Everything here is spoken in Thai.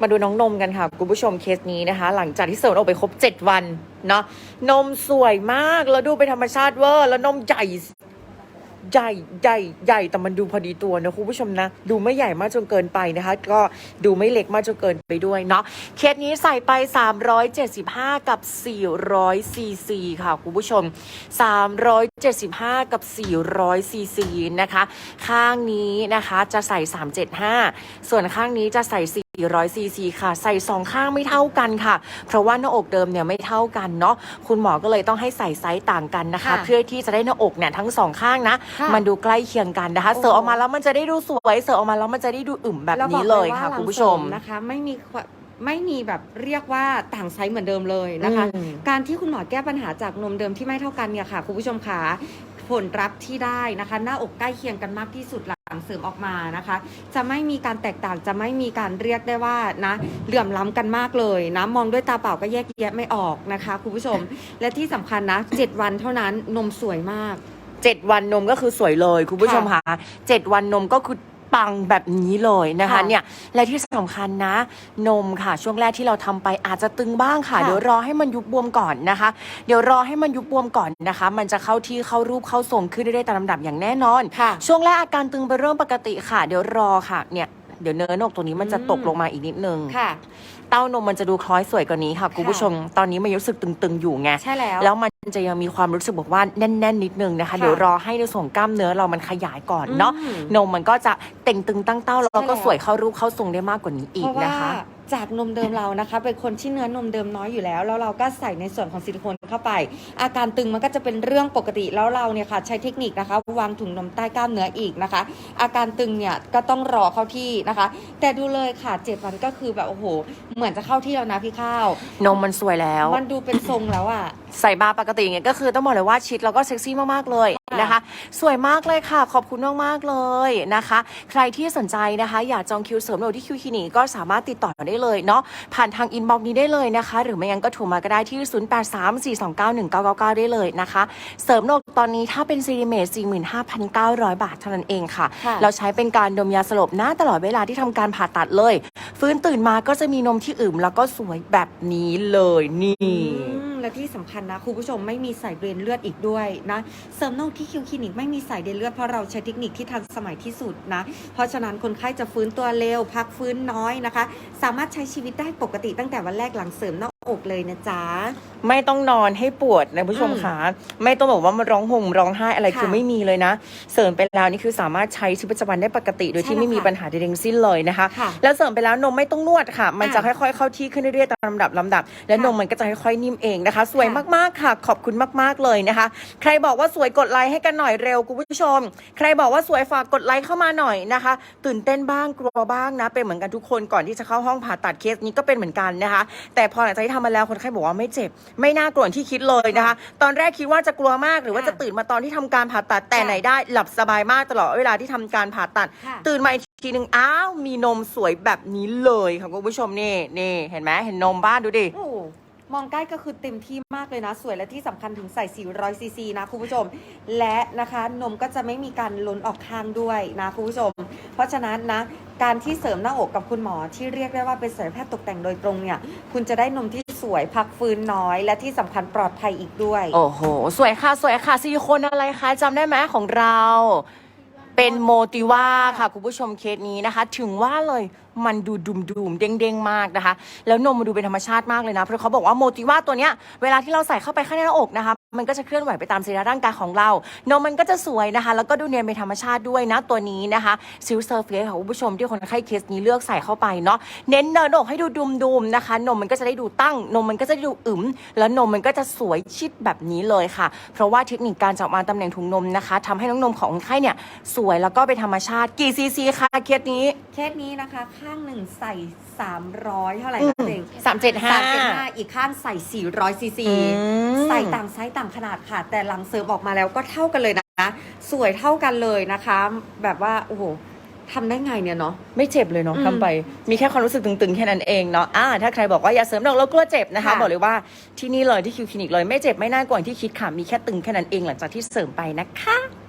มาดูน้องนมกันค่ะคุณผู้ชมเคสนี้นะคะ หลังจากที่เสริมออกไปครบ 7 วันเนาะนมสวยมากแล้วดูเป็นธรรมชาติเวอร์แล้วนมใหญ่ใหญ่ใหญ่ใหญ่แต่มันดูพอดีตัวนะคุณผู้ชมนะ ดูไม่ใหญ่มากจนเกินไปนะคะ ก็ดูไม่เล็กมากจนเกินไปด้วยเนาะเคสนี้ใส่ไป 375 กับ 400ซีซีค่ะคุณผู้ชม 375 กับ 400ซีซีนะคะ ข้างนี้นะคะจะใส่ 375 ส่วนข้างนี้จะใส่ 400 ซีซีค่ะ ใส่สองข้างไม่เท่ากันค่ะ เพราะว่าหน้าอกเดิมเนี่ยไม่เท่ากันเนาะคุณหมอก็เลยต้องให้ใส่ไซส์ต่างกันนะคะ ค่ะเพื่อที่จะได้หน้าอกเนี่ยทั้งสองข้างนะ ค่ะมันดูใกล้เคียงกันนะคะ โอ้ เสิร์ฟออกมาแล้วมันจะได้ดูสวย เสิร์ฟออกมาแล้วมันจะได้ดูอึมแบบนี้เลยค่ะ ราบคุอกณว่าผู้ชมหลังเสรินะคะไม่มีความไม่มีแบบเรียกว่าต่างไซส์เหมือนเดิมเลยนะคะ อืม การที่คุณหมอแก้ปัญหาจากนมเดิมที่ไม่เท่ากันเนี่ยค่ะคุณผู้ชมขาผลลัพธ์ที่ได้นะคะ หน้าอกใกล้เคียงกันมากที่สุดหลั งเสริมออกมานะคะ จะไม่มีการแตกต่างจะไม่มีการเรียกได้ว่านะเหลื่อมล้ำกันมากเลยนะมองด้วยตาเปล่าก็แยกแยะไม่ออกนะคะคุณผู้ชม และที่สำคัญนะ 7 วันเท่านั้นนมสวยมากเจ็ดวันนมก็คือสวยเลยคุณผู้ชมค่ะเจ็ดวันนมก็คือ ปังแบบนี้เลยนะคะค่ะเนี่ยและที่สำคัญนะ นมค่ะ ช่วงแรกที่เราทำไปอาจจะตึงบ้างค่ะ ค่ะ เดี๋ยวรอให้มันยุบบวมก่อนนะคะ เดี๋ยวรอให้มันยุบบวมก่อนนะคะ มันจะเข้าที่เข้ารูปเข้าทรงขึ้นได้ๆตามลำดับอย่างแน่นอน ค่ะ ช่วงแรกอาการตึงไปนเริ่มปกติค่ะ เดี๋ยวรอค่ะเนี่ยเดี๋ยวเนื้อหนกตรงนี้มันจะอืม ตกลงมาอีกนิดนึง ค่ะ เต้านมมันจะดูคล้อยสวยกว่านี้ค่ะคุณผู้ชม ตอนนี้มันรู้สึกตึงๆอยู่ไง ใช่แล้ว แล้วมัน จะยังมีความรู้สึกบอกว่าแน่น ๆ นิดนึงนะคะค่ะเดี๋ยวรอให้ในส่วนของกล้ามเนื้อเรามันขยายก่อนเนาะอืมนมมันก็จะเต่งตึงตั้งเต้าแล้วก็ใช่แล้วสวยเข้ารูปเข้าทรงได้มากกว่านี้อีเพกราะว่านะคะ จากนมเดิมเรานะคะ เป็นคนที่เนื้อนมเดิมน้อยอยู่แล้วแล้วเราก็ใส่ในส่วนของซิลิโคนเข้าไป อาการตึงมันก็จะเป็นเรื่องปกติแล้วเราเนี่ยค่ะใช้เทคนิคนะคะวางถุงนมใต้กล้ามเนื้ออีกนะคะ อาการตึงเนี่ยก็ต้องรอเข้าที่นะคะ แต่ดูเลยค่ะเจ็ดวันก็คือแบบโอ้โห เหมือนจะเข้าที่แล้วนะพี่ข้าวนมมันสวยแล้ว มันดูเป็นทรงแล้วอะใส่บาร์ปกติอย่างเงี้ยก็คือต้องบอกเลยว่าชิดแล้วก็เซ็กซี่มากๆเลยค่ะ นะคะ สวยมากเลยค่ะ ขอบคุณมากๆเลยนะคะ ใครที่สนใจนะคะ อยากจองคิวเสริมโหนกที่คิวคลินิกก็สามารถติดต่อได้เลยเนาะผ่านทางอินบ็อกซ์นี้ได้เลยนะคะ หรือไม่งั้นก็โทรมาก็ได้ที่ 0834291999 ได้เลยนะคะ เสริมโหนกตอนนี้ถ้าเป็นซีริเมต45,900 บาทเท่านั้นเองค่ะ ค่ะ เราใช้เป็นการดมยาสลบหน้าตลอดเวลาที่ทำการผ่าตัดเลย ฟื้นตื่นมาก็จะมีนมที่อึมแล้วก็สวยแบบนี้เลยนี่ อืมและที่สำคัญนะคุณผู้ชมไม่มีสายเดรนเลือดอีกด้วยนะ เสริมนอกที่คิวคลินิกไม่มีสายเดรนเลือดเพราะเราใช้เทคนิคที่ทันสมัยที่สุดนะ เพราะฉะนั้นคนไข้จะฟื้นตัวเร็ว พักฟื้นน้อยนะคะ สามารถใช้ชีวิตได้ปกติตั้งแต่วันแรกหลังเสริมหน้า อกเลยนะจ๊ะ ไม่ต้องนอนให้ปวดนะผู้ชมอืมคะไม่ต้องบอกว่ามันร้องห่มร้องไห้อะไรค่ะคือไม่มีเลยนะ เสริมไปแล้วนี่คือสามารถใช้ชีวิตประจำวันได้ปกติ โดยใช่ที่ไม่มีแล้วค่ะปัญหาใดๆทั้งสิ้นเลยนะคะค่ะแล้วเสริมไปแล้วนมไม่ต้องนวดค่ะ มันจะอะค่อยๆเข้าที่ขึ้นเรื่อยๆตามลำดับลำดับ และค่ะนมมันก็จะค่อยๆนิ่มเองนะคะ สวยค่ะมากๆค่ะ ขอบคุณมากๆเลยนะคะ ใครบอกว่าสวยกดไลค์ให้กันหน่อยเร็วคุณผู้ชม ใครบอกว่าสวยฝากกดไลค์เข้ามาหน่อยนะคะ ตื่นเต้นบ้างกลัวบ้างนะเป็นเหมือนกันทุกคนก่อนที่จะเข้าห้องผ่าตัดเคสนี้ก็เป็นเหมือนกันนะคะ แต่พอหลังจากที่ทำมาแล้วคนไข้บอกว่าไม่เจ็บ ไม่น่ากลัวอย่างที่คิดเลยนะคะ ตอนแรกคิดว่าจะกลัวมากหรือว่าค่ะจะตื่นมาตอนที่ทำการผ่าตัดแต่ค่ะไหนได้ หลับสบายมากตลอดเวลาที่ทำการผ่าตัดค่ะตื่นมาอีกทีหนึ่งอ้าวมีนมสวยแบบนี้เลยค่ะคุณผู้ชมนี่นี่เห็นไหมเห็นนมบ้านดูดิโอ้มองใกล้ก็คือเต็มที่มากเลยนะ สวยและที่สำคัญถึงใส่400ซีซีนะคุณผู้ชม และนะคะนมก็จะไม่มีการล้นออกข้างด้วยนะคุณผู้ชม เพราะฉะนั้นนะ การที่เสริมหน้าอกกับคุณหมอที่เรียกได้ว่าเป็นศัลยแพทย์ตกแต่งโดยตรงเนี่ย คุณจะได้นมที่สวยพักฟื้นน้อย และที่สำคัญปลอดภัยอีกด้วย โอ้โห สวยค่ะ สวยค่ะซิลิโคนอะไรคะจำได้ไหมของเรา เป็นโมติว่าค่ะ คุณผู้ชมเคสนี้นะคะ ถึงว่าเลยมันดูดุมดุมเด้งเด้งมากนะคะ แล้วนมมันดูเป็นธรรมชาติมากเลยนะ เพราะเขาบอกว่าโมติว่าตัวเนี้ยเวลาที่เราใส่เข้าไปข้างในหน้าอกนะคะมันก็จะเคลื่อนไหวไปตามสีระร่างกายของเรา นมมันก็จะสวยนะคะ แล้วก็ดูเนียนเป็นธรรมชาติด้วยนะตัวนี้นะคะซิลเซอร์เฟสค่ะคุณผู้ชมที่คนไข้เคสนี้เลือกใส่เข้าไปเนาะเน้นเนินอกให้ดูดุมดุมนะคะ นมมันก็จะได้ดูตั้ง นมมันก็จะด้ดูอึมแล้วนมมันก็จะสวยชิดแบบนี้เลยค่ะ เพราะว่าเทคนิคการจับมาตำแหน่งถุงนมนะคะทำให้น้องนมของคนไข้เนี่ยสวยแล้วก็เป็นธรรมชาติกี่ซีซีคะเคสนี้ เคสนี้นะคะข้างหนึ่งใส่ 300 เท่าไหร่อืนะมเองสามเจ็ดห้า สามเจ็ดห้าอีกข้างใส่ 400ซีซีอืม ใส่ต่างไซส์ต่างขนาดค่ะ แต่หลังเสริมออกมาแล้วก็เท่ากันเลยนะ สวยเท่ากันเลยนะคะ แบบว่า โอ้โหทำได้ไงเนี่ยเนาะ ไม่เจ็บเลยเนาะอืมทำไป มีแค่ความรู้สึกตึงๆ แค่นั้นเองเนาะอ่าถ้าใครบอกว่าอย่าเสริมดอกแล้วกลัวเจ็บนะคะ ค่ะ บอกเลยว่าที่นี่เลยที่คิวคลินิกเลยไม่เจ็บไม่น่ากลัวอย่างที่คิดค่ะ มีแค่ตึงแค่นั้นเองหลังจากที่เสริมไปนะคะ